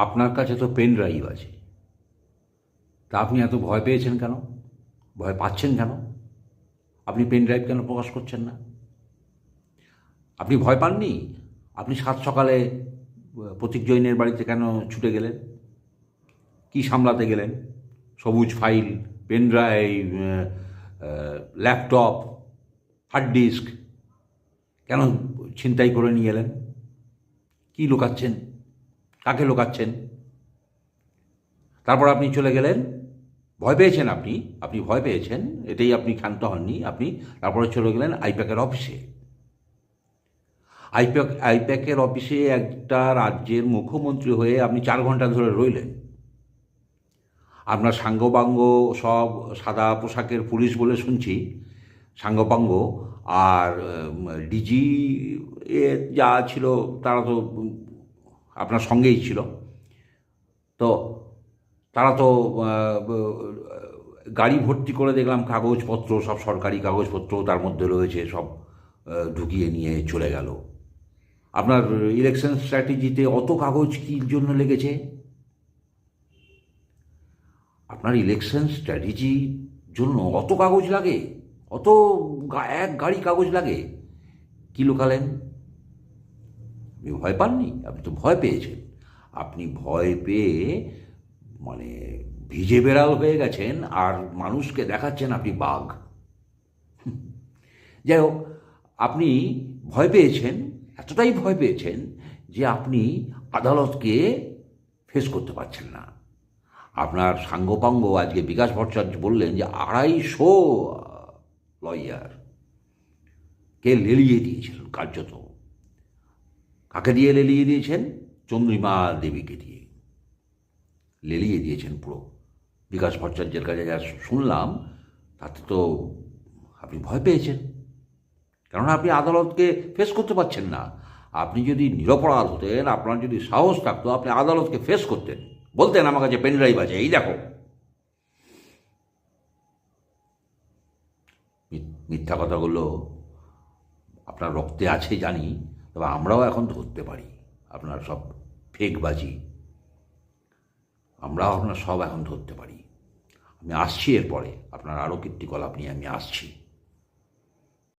আপনার কাছে তো পেন ড্রাইভ আছে। তা আপনি এত ভয় পেয়েছেন কেন? ভয় পাচ্ছেন কেন? আপনি পেন ড্রাইভ কেন প্রকাশ করছেন না? আপনি ভয় পাননি? আপনি সাত সকালে প্রতীক জৈনের বাড়িতে কেন ছুটে গেলেন? কি সামলাতে গেলেন? সবুজ file pen drive laptop hard disk কেন ছিনতাই করে নিয়ে এলেন? কী লুকাচ্ছেন? কাকে লুকাচ্ছেন? তারপর আপনি চলে গেলেন। ভয় পেয়েছেন আপনি? আপনি ভয় পেয়েছেন? এটাই আপনি ক্ষান্ত হননি। আপনি তারপরে চলে গেলেন আইপ্যাকের অফিসে। আইপ্যাক, আইপ্যাকের অফিসে একটা রাজ্যের মুখ্যমন্ত্রী হয়ে আপনি চার ঘণ্টা ধরে রইলেন। আপনার সাঙ্গপাঙ্গ সব সাদা পোশাকের পুলিশ বলে শুনছি। সাঙ্গপাঙ্গ আর ডিজি, এ যা ছিল তারা তো আপনার সঙ্গেই ছিল। তো তারা তো গাড়ি ভর্তি করে দেখলাম, কাগজপত্র, সব সরকারি কাগজপত্র তার মধ্যে রয়েছে, সব ঢুকিয়ে নিয়ে চলে গেল। আপনার ইলেকশন স্ট্র্যাটেজিতে অত কাগজ কী জন্য লেগেছে? আপনার ইলেকশন স্ট্র্যাটেজির জন্য অত কাগজ লাগে, অত এক গাড়ি কাগজ লাগে, কি লুকালেন? আপনি ভয় পাননি? আপনি তো ভয় পেয়েছেন। আপনি ভয় পেয়ে মানে ভিজে বেড়াল হয়ে গেছেন আর মানুষকে দেখাচ্ছেন আপনি বাঘ। যাই হোক, আপনি ভয় পেয়েছেন, এতটাই ভয় পেয়েছেন যে আপনি আদালতকে ফেস করতে পারছেন না। আপনার সাঙ্গপাঙ্গ আজকে বিকাশ ভট্টাচার্য বললেন যে আড়াইশো লয়ার কে লেলিয়ে দিয়েছিলেন কার্যত। কাকে দিয়ে লেলিয়ে দিয়েছেন? চন্দ্রিমা দেবীকে দিয়ে। লেলিয়ে দিয়েছেন পুরো। বিকাশ ভট্টাচার্যের কাছে যা শুনলাম, তাতে তো আপনি ভয় পেয়েছেন। কেননা আপনি আদালতকে ফেস করতে পারছেন না। আপনি যদি নিরপরাধ হতেন, আপনার যদি সাহস থাকতো, আপনি আদালতকে ফেস করতেন। বলতেন আমার কাছে পেন ড্রাইভ আছে, এই দেখো। মিথ্যা কথাগুলো আপনার রক্তে আছে জানি তবে আমরাও এখন ধরতে পারি। আপনার সব ফেকবাজি। আমরাও আপনার সব এখন ধরতে পারি। আমি আসছি এরপরে। আপনার আরও কীর্তিকলাপ নিয়ে আমি আসছি।